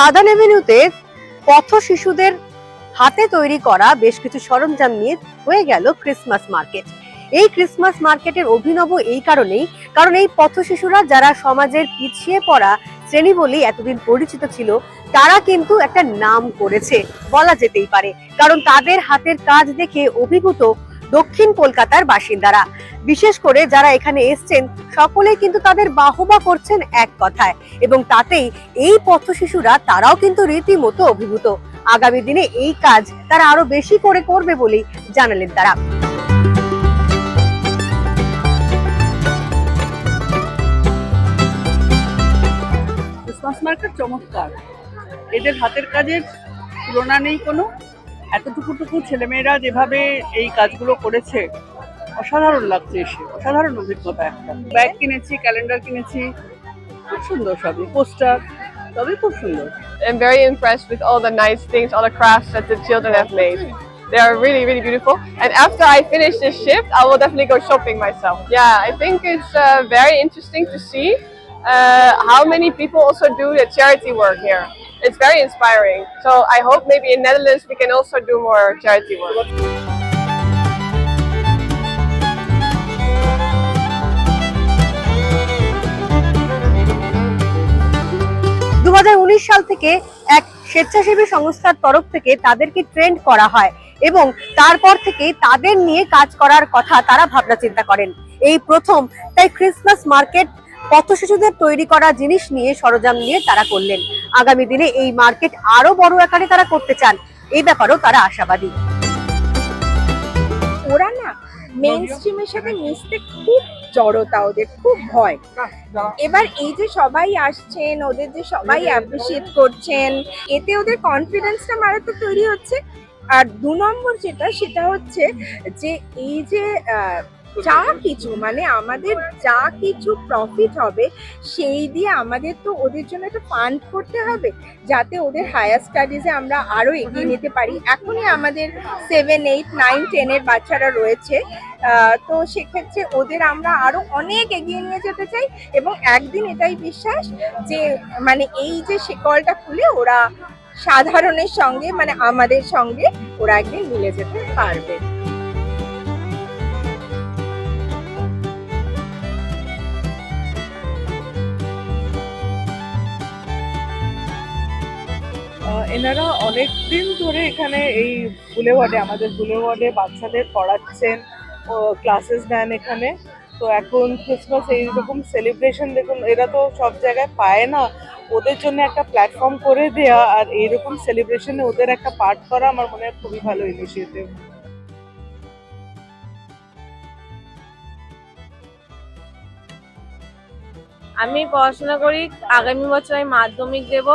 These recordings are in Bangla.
সাদান এভিনিউতে পথ শিশুদের হাতে তৈরি করা বেশ কিছু সরঞ্জাম নিয়ে হয়ে গেল ক্রিসমাস মার্কেট। এই ক্রিসমাস মার্কেটের অভিনব এই কারণেই, কারণ এই পথ শিশুরা যারা সমাজের পিছিয়ে পড়া শ্রেণি বলেই এতদিন পরিচিত ছিল, তারা কিন্তু একটা নাম করেছে, বলা যেতেই পারে। কারণ তাদের হাতের কাজ দেখে অভিভূত দক্ষিণ কলকাতার বাসিন্দারা। বিশেষ করে যারা এখানে এসছেন, সকলেই কিন্তু তাদের বাহবা করছেন এক কথায় এবং তাতেই এই পথ শিশুরা তারাও কিন্তু রীতিমতো অভিভূত। আগামী দিনে এই কাজ তারা আরও বেশি করে করবে বলেই জানালেন তারা। মার্কেট চমৎকার। এদের হাতের কাজের তুলনা নেই কোনো। এতটুকু টুকু ছেলেমেয়েরা যেভাবে এই কাজগুলো করেছে অসাধারণ লাগছে এসে অসাধারণ অভিজ্ঞতা একটা ব্যাগ কিনেছি ক্যালেন্ডার কিনেছি খুব সুন্দর সবই পোস্টার সবই খুব সুন্দর I'm very impressed with all the nice things, all the crafts that the children have made. They are really, really beautiful. And after I finish this shift, I will definitely go shopping myself. Yeah, I think it's uh, very interesting to see uh, how many people also do the charity work here. It's very inspiring. So I hope maybe in Netherlands we can also do more charity work. দু হাজার উনিশ সাল থেকে এক স্বেচ্ছাসেবী সংস্থার তরফ থেকে তাদেরকে ট্রেন্ড করা হয় এবং তারপর থেকে তাদের নিয়ে কাজ করার কথা তারা ভাবনা চিন্তা করেন এই প্রথম, তাই ক্রিসমাস মার্কেট পথ শিশুদের তৈরি করা জিনিস নিয়ে সরঞ্জাম নিয়ে তারা করলেন। আগামী দিনে এই মার্কেট আরও বড় আকারে তারা করতে চান। এই ব্যাপারেও তারা আশাবাদী। ওরা না মেন স্ট্রিমের সাথে মিশতে খুব জড়তা, ওদের খুব ভয়। এবার এই যে সবাই আসছেন, ওদের যে সবাই অ্যাপ্রিসিয়েট করছেন, এতে ওদের কনফিডেন্সটা মারাত্মক তৈরি হচ্ছে। আর দু নম্বর যেটা, সেটা হচ্ছে যে এই যে যা কিছু মানে আমাদের যা কিছু প্রফিট হবে সেই দিয়ে আমাদের তো ওদের জন্য একটা ফান্ড করতে হবে যাতে ওদের হায়ার স্টাডিজে আমরা আরও এগিয়ে নিতে পারি। এখনই আমাদের সেভেন এইট নাইন টেনের বাচ্চারা রয়েছে তো সেক্ষেত্রে ওদের আমরা আরও অনেক এগিয়ে নিয়ে যেতে চাই এবং একদিন এটাই বিশ্বাস যে মানে এই যে শিকলটা খুলে ওরা সাধারণের সঙ্গে মানে আমাদের সঙ্গে ওরা একদিন মিলে যেতে পারবে। এনারা অনেক দিন ধরে এখানে এই বুলে ওয়ার্ডে, আমাদের বুলে ওয়ার্ডে বাচ্চাদের পড়াচ্ছেন ক্লাসেস নেন এখানে। তো এখন ক্রিসমাস এইরকম সেলিব্রেশন দেখুন, এরা তো সব জায়গায় পায় না। ওদের জন্য একটা প্ল্যাটফর্ম করে দেয়া আর এইরকম সেলিব্রেশনে ওদের একটা পার্ট করা আমার মনে হয় খুবই ভালো ইনিশিয়েটিভ আমি পড়াশোনা করি আগামী বছর আমি মাধ্যমিক দেব।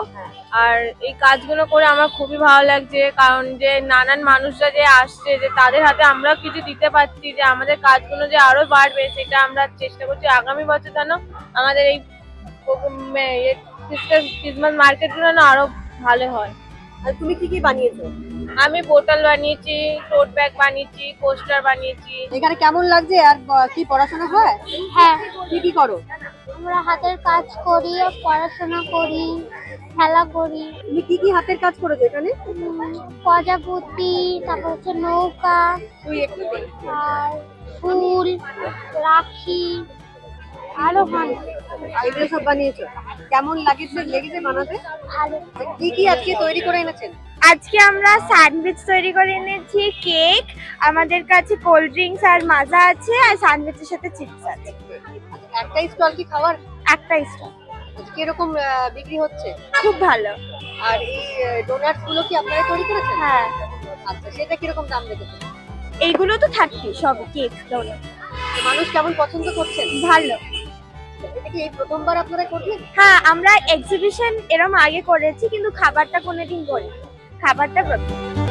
আর এই কাজগুলো করে আমার খুবই ভালো লাগছে কারণ যে নানান মানুষরা যে আসছে যে তাদের হাতে আমরা কিছু দিতে পারছি যে আমাদের কাজগুলো যে আরও বাড়বে সেটা আমরা চেষ্টা করছি আগামী বছর যেন আমাদের এই ক্রিসমাস মার্কেটগুলো যেন আরও ভালো হয়। তুমি কি কি বানিয়েছো? আমি বোতল বানিয়েছি টোট ব্যাগ বানিয়েছি পোস্টার বানিয়েছি। এখানে কেমন লাগছে আর কি পড়াশোনা হয়? হ্যাঁ। কি কি করো? আমরা হাতের কাজ করি পড়াশোনা করি খেলা করি। তুমি কি কি হাতের কাজ করেছ এখানে? প্রজাপতি তারপর হচ্ছে নৌকা আর ফুল রাখি। ভালো এগুলো সব বানিয়েছো? কেমন লাগেছে লেগেছে বানাতে? কি কি আজকে তৈরি করে এনেছেন? আজকে আমরা স্যান্ডউইচ তৈরি করে এনেছি কেক আমাদের কাছে কোল্ড ড্রিঙ্কস আর মাজা আছে আর স্যান্ডউইচের সাথে চিপস আছে। একটাই স্টল কি খাওয়ার? একটা স্টল। কীরকম আহ, বিক্রি হচ্ছে? খুব ভালো। আর এই ডোনাটসগুলো কি আপনারা তৈরি করেছেন? হ্যাঁ। আচ্ছা সেটা কীরকম দাম রেখেছেন? এইগুলো তো থাকবে সব কেক ডোনাট মানুষ কেমন পছন্দ করছেন? ভালো। এই প্রথমবার আপনারা হ্যাঁ আমরা এক্সিবিশন এরম আগে করেছি, কিন্তু খাবারটা কোনোদিন করি খাবারটা প্রথম।